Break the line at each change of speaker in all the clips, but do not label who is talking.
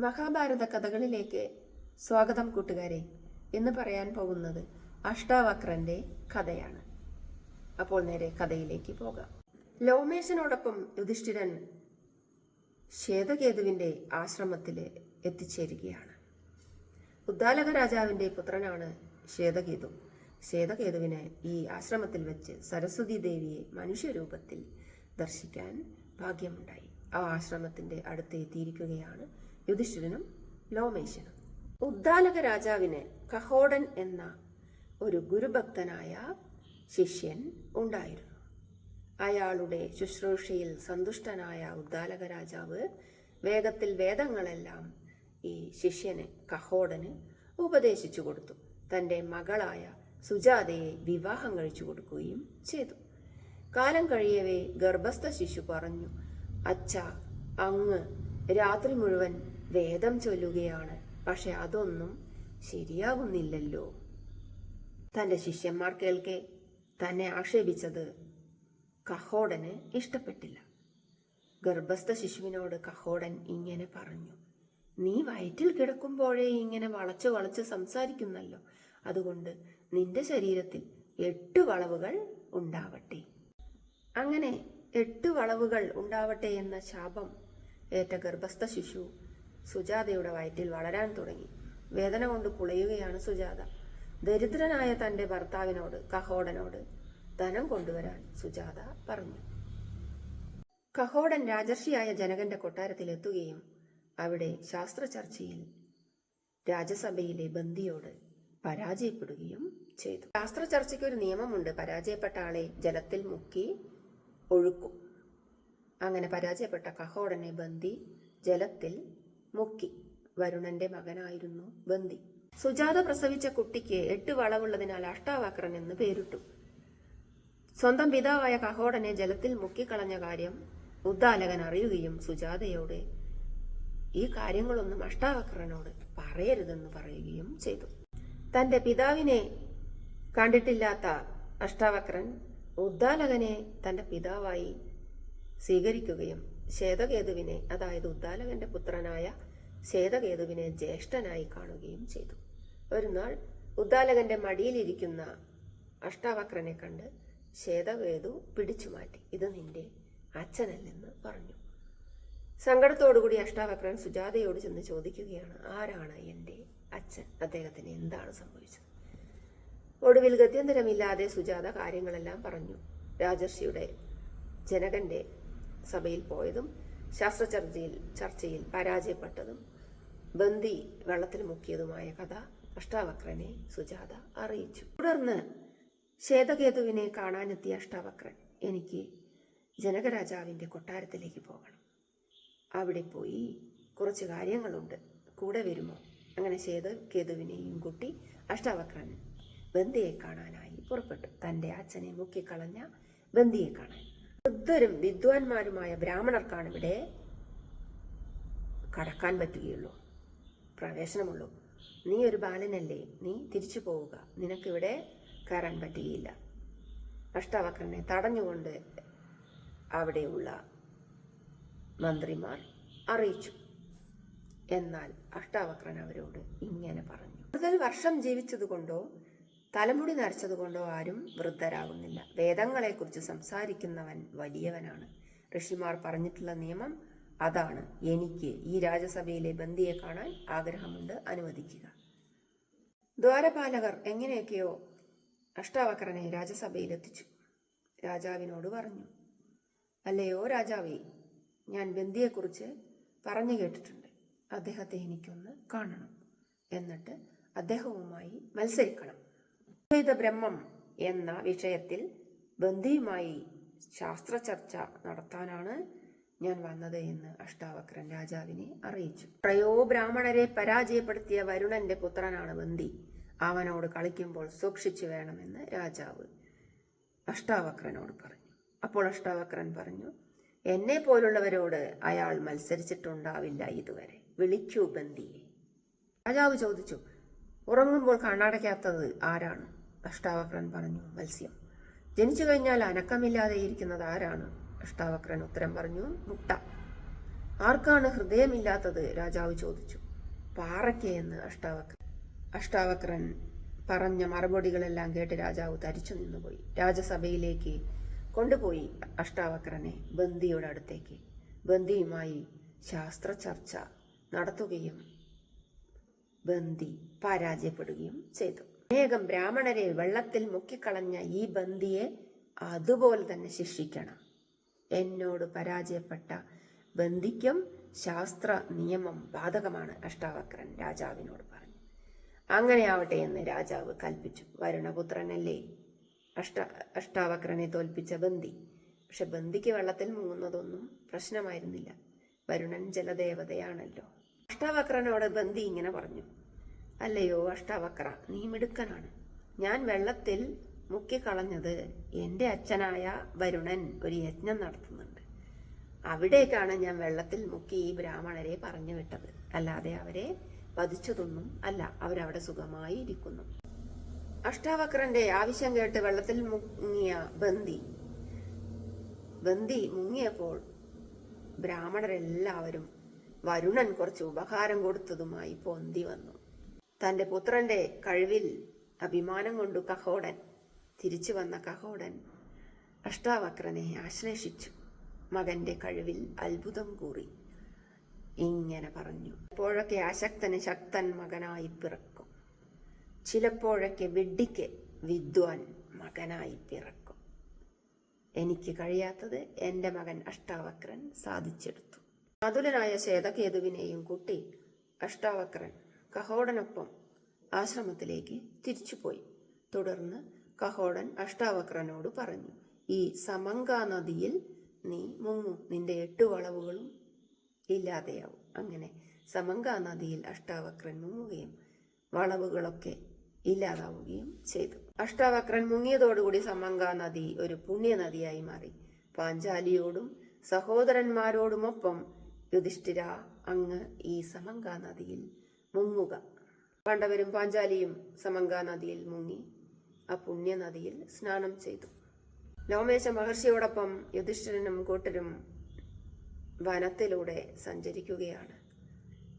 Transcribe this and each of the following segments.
മഹാഭാരത കഥകളിലേക്ക് സ്വാഗതം കൂട്ടുകാരെ. എന്ന് പറയാൻ പോകുന്നത് അഷ്ടാവക്രന്റെ കഥയാണ്. അപ്പോൾ നേരെ കഥയിലേക്ക് പോകാം. ലോമേശനോടൊപ്പം യുധിഷ്ഠിരൻ ശ്വേതകേതുവിന്റെ ആശ്രമത്തിൽ എത്തിച്ചേരുകയാണ്. ഉദ്ദാലക രാജാവിന്റെ പുത്രനാണ് ശ്വേതകേതു. ശ്വേതകേതുവിന് ഈ ആശ്രമത്തിൽ വെച്ച് സരസ്വതി ദേവിയെ മനുഷ്യരൂപത്തിൽ ദർശിക്കാൻ ഭാഗ്യമുണ്ടായി. ആ ആശ്രമത്തിന്റെ അടുത്ത് എത്തിയിരിക്കുകയാണ് യുധിഷ്ഠിരനും ലോമേശനും ഉദ്ദാലക രാജാവിന് കഹോടൻ എന്ന ഒരു ഗുരുഭക്തനായ ശിഷ്യൻ ഉണ്ടായിരുന്നു. അയാളുടെ ശുശ്രൂഷയിൽ സന്തുഷ്ടനായ ഉദ്ദാലക രാജാവ് വേഗത്തിൽ വേദങ്ങളെല്ലാം ഈ ശിഷ്യന് കഹോടന് ഉപദേശിച്ചു കൊടുത്തു. തന്റെ മകളായ സുജാതയെ വിവാഹം കഴിച്ചു കൊടുക്കുകയും ചെയ്തു. കാലം കഴിയവേ ഗർഭസ്ഥ ശിശു പറഞ്ഞു അച്ഛ അങ്ങ് രാത്രി മുഴുവൻ വേദം ചൊല്ലുകയാണ്. പക്ഷെ അതൊന്നും ശരിയാകുന്നില്ലല്ലോ തന്റെ ശിഷ്യന്മാർ കേൾക്കെ തന്നെ ആക്ഷേപിച്ചത് കഹോടന് ഇഷ്ടപ്പെട്ടില്ല. ഗർഭസ്ഥ ശിശുവിനോട് കഹോടൻ ഇങ്ങനെ പറഞ്ഞു നീ വയറ്റിൽ കിടക്കുമ്പോഴേ ഇങ്ങനെ വളച്ചു വളച്ച് സംസാരിക്കുന്നല്ലോ. അതുകൊണ്ട് നിന്റെ ശരീരത്തിൽ എട്ട് വളവുകൾ ഉണ്ടാവട്ടെ. അങ്ങനെ എട്ട് വളവുകൾ ഉണ്ടാവട്ടെ എന്ന ശാപം ഏറ്റ ഗർഭസ്ഥ ശിശു സുജാതയുടെ വയറ്റിൽ വളരാൻ തുടങ്ങി. വേദന കൊണ്ട് കുളയുകയാണ് സുജാത. ദരിദ്രനായ തന്റെ ഭർത്താവിനോട് കഹോടനോട് ധനം കൊണ്ടുവരാൻ സുജാത പറഞ്ഞു. കഹോടൻ രാജർഷിയായ ജനകന്റെ കൊട്ടാരത്തിൽ എത്തുകയും അവിടെ ശാസ്ത്ര ചർച്ചയിൽ രാജ്യസഭയിലെ ബന്ധിയോട് പരാജയപ്പെടുകയും ചെയ്തു. ശാസ്ത്ര ചർച്ചയ്ക്ക് ഒരു നിയമമുണ്ട്. പരാജയപ്പെട്ട ആളെ ജലത്തിൽ മുക്കി ഒഴുക്കും. അങ്ങനെ പരാജയപ്പെട്ട കഹോടനെ ബന്ധി ജലത്തിൽ മുക്കി. വരുണന്റെ മകനായിരുന്നു ബന്ദി സുജാത പ്രസവിച്ച കുട്ടിക്ക് എട്ട് വളവുള്ളതിനാൽ അഷ്ടാവക്രൻ എന്ന് പേരിട്ടു. സ്വന്തം പിതാവായ കഹോടനെ ജലത്തിൽ മുക്കിക്കളഞ്ഞ കാര്യം ഉദ്ദാലകൻ അറിയുകയും സുജാതയോട് ഈ കാര്യങ്ങളൊന്നും അഷ്ടാവക്രനോട് പറയരുതെന്ന് പറയുകയും ചെയ്തു. തന്റെ പിതാവിനെ കണ്ടിട്ടില്ലാത്ത അഷ്ടാവക്രൻ ഉദ്ദാലകനെ തന്റെ പിതാവായി സ്വീകരിക്കുകയും ശ്വേതകേതുവിനെ അതായത് ഉദ്ദാലകന്റെ പുത്രനായ ശ്വേതകേതുവിനെ ജ്യേഷ്ഠനായി കാണുകയും ചെയ്തു. ഒരു നാൾ ഉദ്ദാലകന്റെ മടിയിലിരിക്കുന്ന അഷ്ടാവക്രനെ കണ്ട് ശ്വേതകേതു പിടിച്ചു മാറ്റി. ഇത് നിന്റെ അച്ഛനല്ലെന്ന് പറഞ്ഞു. സങ്കടത്തോടുകൂടി അഷ്ടാവക്രൻ സുജാതയോട് ചെന്ന് ചോദിക്കുകയാണ് ആരാണ് എന്റെ അച്ഛൻ? അദ്ദേഹത്തിന് എന്താണ് സംഭവിച്ചത്? ഒടുവിൽ ഗത്യന്തരമില്ലാതെ സുജാത കാര്യങ്ങളെല്ലാം പറഞ്ഞു. രാജർഷിയുടെ ജനകന്റെ സഭയിൽ പോയതും ശാസ്ത്രചർച്ചയിൽ ചർച്ചയിൽ പരാജയപ്പെട്ടതും ബന്ദി വെള്ളത്തിൽ മുക്കിയതുമായ കഥ അഷ്ടാവക്രനെ സുജാത അറിയിച്ചു. തുടർന്ന് ശ്വേതകേതുവിനെ കാണാനെത്തിയ അഷ്ടാവക്രൻ എനിക്ക് ജനകരാജാവിന്റെ കൊട്ടാരത്തിലേക്ക് പോകണം. അവിടെ പോയി കുറച്ച് കാര്യങ്ങളുണ്ട്. കൂടെ വരുമോ? അങ്ങനെ ശ്വേതകേതുവിനെയും കൂട്ടി അഷ്ടാവക്രൻ ബന്ദിയെ കാണാനായി പുറപ്പെട്ടു. തന്റെ അച്ഛനെ മുക്കിക്കളഞ്ഞ ബന്ദിയെ കാണാൻ വൃദ്ധരും വിദ്വാൻമാരുമായ ബ്രാഹ്മണർക്കാണ് ഇവിടെ കടക്കാൻ പറ്റുകയുള്ളൂ. പ്രവേശനമുള്ളൂ. നീ ഒരു ബാലനല്ലേ? നീ തിരിച്ചു പോവുക. നിനക്കിവിടെ കയറാൻ പറ്റുകയില്ല. അഷ്ടാവക്രനെ തടഞ്ഞുകൊണ്ട് അവിടെയുള്ള മന്ത്രിമാർ അറിയിച്ചു. എന്നാൽ അഷ്ടാവക്രൻ അവരോട് ഇങ്ങനെ പറഞ്ഞു. കൂടുതൽ വർഷം ജീവിച്ചതുകൊണ്ടോ തലമുടി നരച്ചതുകൊണ്ടോ ആരും വൃദ്ധരാകുന്നില്ല. വേദങ്ങളെക്കുറിച്ച് സംസാരിക്കുന്നവൻ വലിയവനാണ്. ഋഷിമാർ പറഞ്ഞിട്ടുള്ള നിയമം അതാണ്. എനിക്ക് ഈ രാജസഭയിലെ ബന്ധിയെ കാണാൻ ആഗ്രഹമുണ്ട്. അനുവദിക്കുക. ദ്വാരപാലകർ എങ്ങനെയൊക്കെയോ അഷ്ടാവക്രനെ രാജസഭയിൽ എത്തിച്ചു രാജാവിനോട് പറഞ്ഞു അല്ലയോ രാജാവേ ഞാൻ ബന്ദിയെക്കുറിച്ച് പറഞ്ഞു കേട്ടിട്ടുണ്ട്. അദ്ദേഹത്തെ എനിക്കൊന്ന് കാണണം. എന്നിട്ട് അദ്ദേഹവുമായി മത്സരിക്കണം. അദ്വൈത ബ്രഹ്മം എന്ന വിഷയത്തിൽ ബന്ധിയുമായി ശാസ്ത്ര ചർച്ച നടത്താനാണ് ഞാൻ വന്നത് എന്ന് അഷ്ടാവക്രൻ രാജാവിനെ അറിയിച്ചു. പ്രയോ ബ്രാഹ്മണരെ പരാജയപ്പെടുത്തിയ വരുണന്റെ പുത്രനാണ് ബന്ദി അവനോട് കളിക്കുമ്പോൾ സൂക്ഷിച്ചു വേണമെന്ന് രാജാവ് അഷ്ടാവക്രനോട് പറഞ്ഞു. അപ്പോൾ അഷ്ടാവക്രൻ പറഞ്ഞു എന്നെ പോലുള്ളവരോട് അയാൾ മത്സരിച്ചിട്ടുണ്ടാവില്ല ഇതുവരെ. വിളിച്ചു ബന്ദിയെ രാജാവ് ചോദിച്ചു ഉറങ്ങുമ്പോൾ കണ്ണടയ്ക്കാത്തത് ആരാണ്? അഷ്ടാവക്രൻ പറഞ്ഞു മത്സ്യം. ജനിച്ചു കഴിഞ്ഞാൽ അനക്കമില്ലാതെ ഇരിക്കുന്നത് ആരാണ്? അഷ്ടാവക്രൻ ഉത്തരം പറഞ്ഞു മുട്ട. ആർക്കാണ് ഹൃദയമില്ലാത്തത്? രാജാവ് ചോദിച്ചു. പാറയ്ക്ക് എന്ന് അഷ്ടാവക്രൻ. അഷ്ടാവക്രൻ പറഞ്ഞ മറുപടികളെല്ലാം കേട്ട് രാജാവ് തരിച്ചു നിന്നുപോയി. രാജസഭയിലേക്ക് കൊണ്ടുപോയി അഷ്ടാവക്രനെ ബന്ദിയുടെ അടുത്തേക്ക്. ബന്ദിയുമായി ശാസ്ത്ര ചർച്ച നടത്തുകയും ബന്ദി പരാജയപ്പെടുകയും ചെയ്തു. അനേകം ബ്രാഹ്മണരെ വെള്ളത്തിൽ മുക്കിക്കളഞ്ഞ ഈ ബന്ദിയെ അതുപോലെ തന്നെ ശിക്ഷിക്കണം. എന്നോട് പരാജയപ്പെട്ട ബന്ദിക്കും ശാസ്ത്ര നിയമം ബാധകമാണ് അഷ്ടാവക്രൻ രാജാവിനോട് പറഞ്ഞു. അങ്ങനെയാവട്ടെ എന്ന് രാജാവ് കൽപ്പിച്ചു. വരുണപുത്രനല്ലേ? അഷ്ട അഷ്ടാവക്രനെ തോൽപ്പിച്ച ബന്ധി പക്ഷെ ബന്ദിക്ക് വെള്ളത്തിൽ മുങ്ങുന്നതൊന്നും പ്രശ്നമായിരുന്നില്ല. വരുണൻ ജലദേവതയാണല്ലോ. അഷ്ടാവക്രനോട് ബന്ധി ഇങ്ങനെ പറഞ്ഞു. അല്ലയോ അഷ്ടാവക്ര നീ മിടുക്കനാണ് ഞാൻ വെള്ളത്തിൽ മുക്കിക്കളഞ്ഞത് എന്റെ അച്ഛനായ വരുണൻ ഒരു യജ്ഞം നടത്തുന്നുണ്ട്. അവിടേക്കാണ് ഞാൻ വെള്ളത്തിൽ മുക്കി ഈ ബ്രാഹ്മണരെ പറഞ്ഞു വിട്ടത്. അല്ലാതെ അവരെ വധിച്ചതൊന്നും അല്ല അവരവിടെ സുഖമായി ഇരിക്കുന്നു. അഷ്ടാവക്രന്റെ ആവശ്യം കേട്ട് വെള്ളത്തിൽ മുങ്ങിയ ബന്ദി ബന്ദി മുങ്ങിയപ്പോൾ ബ്രാഹ്മണരെല്ലാവരും വരുണൻ കുറച്ച് ഉപഹാരം കൊടുത്തതുമായി പൊന്തി വന്നു. തന്റെ പുത്രന്റെ കഴിവിൽ അഭിമാനം കൊണ്ടു കഹോടൻ തിരിച്ചു വന്ന കഹോടൻ അഷ്ടാവക്രനെ ആശ്ലേഷിച്ചു. മകന്റെ കഴിവിൽ അത്ഭുതം കൂറി. ഇങ്ങനെ പറഞ്ഞു. ചിലപ്പോഴൊക്കെ അശക്തന് ശക്തൻ മകനായി പിറക്കും. ചിലപ്പോഴൊക്കെ വിഡ്ഢിക്ക് വിദ്വാൻ മകനായി പിറക്കും. എനിക്ക് കഴിയാത്തത് എന്റെ മകൻ അഷ്ടാവക്രൻ സാധിച്ചെടുത്തു. അതുലനായ ശ്വേതകേതുവിനെയും കൂട്ടി അഷ്ടാവക്രൻ കഹോടനൊപ്പം ആശ്രമത്തിലേക്ക് തിരിച്ചുപോയി. തുടർന്ന് കഹോടൻ അഷ്ടാവക്രനോട് പറഞ്ഞു ഈ സമങ്ക നദിയിൽ നീ മുങ്ങും. നിന്റെ എട്ട് വളവുകളും ഇല്ലാതെയാവും. അങ്ങനെ സമങ്ക നദിയിൽ അഷ്ടാവക്രൻ മുങ്ങുകയും വളവുകളൊക്കെ ഇല്ലാതാവുകയും ചെയ്തു. അഷ്ടാവക്രൻ മുങ്ങിയതോടുകൂടി സമങ്ക നദി ഒരു പുണ്യ നദിയായി മാറി. പാഞ്ചാലിയോടും സഹോദരന്മാരോടുമൊപ്പം യുധിഷ്ഠിര അങ്ങ് ഈ സമങ്ക നദിയിൽ മുങ്ങുക. പാണ്ഡവരും പാഞ്ചാലിയും സമങ്ക നദിയിൽ മുങ്ങി ആ പുണ്യനദിയിൽ സ്നാനം ചെയ്തു. ലോമേശ മഹർഷിയോടൊപ്പം യുധിഷ്ഠിരനും കൂട്ടരും വനത്തിലൂടെ സഞ്ചരിക്കുകയാണ്.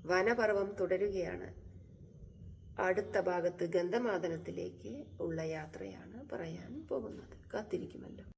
വനപർവം തുടരുകയാണ്. അടുത്ത ഭാഗത്ത് ഗന്ധമാദനത്തിലേക്ക് ഉള്ള യാത്രയാണ് പറയാൻ പോകുന്നത്. കാത്തിരിക്കുമല്ലോ.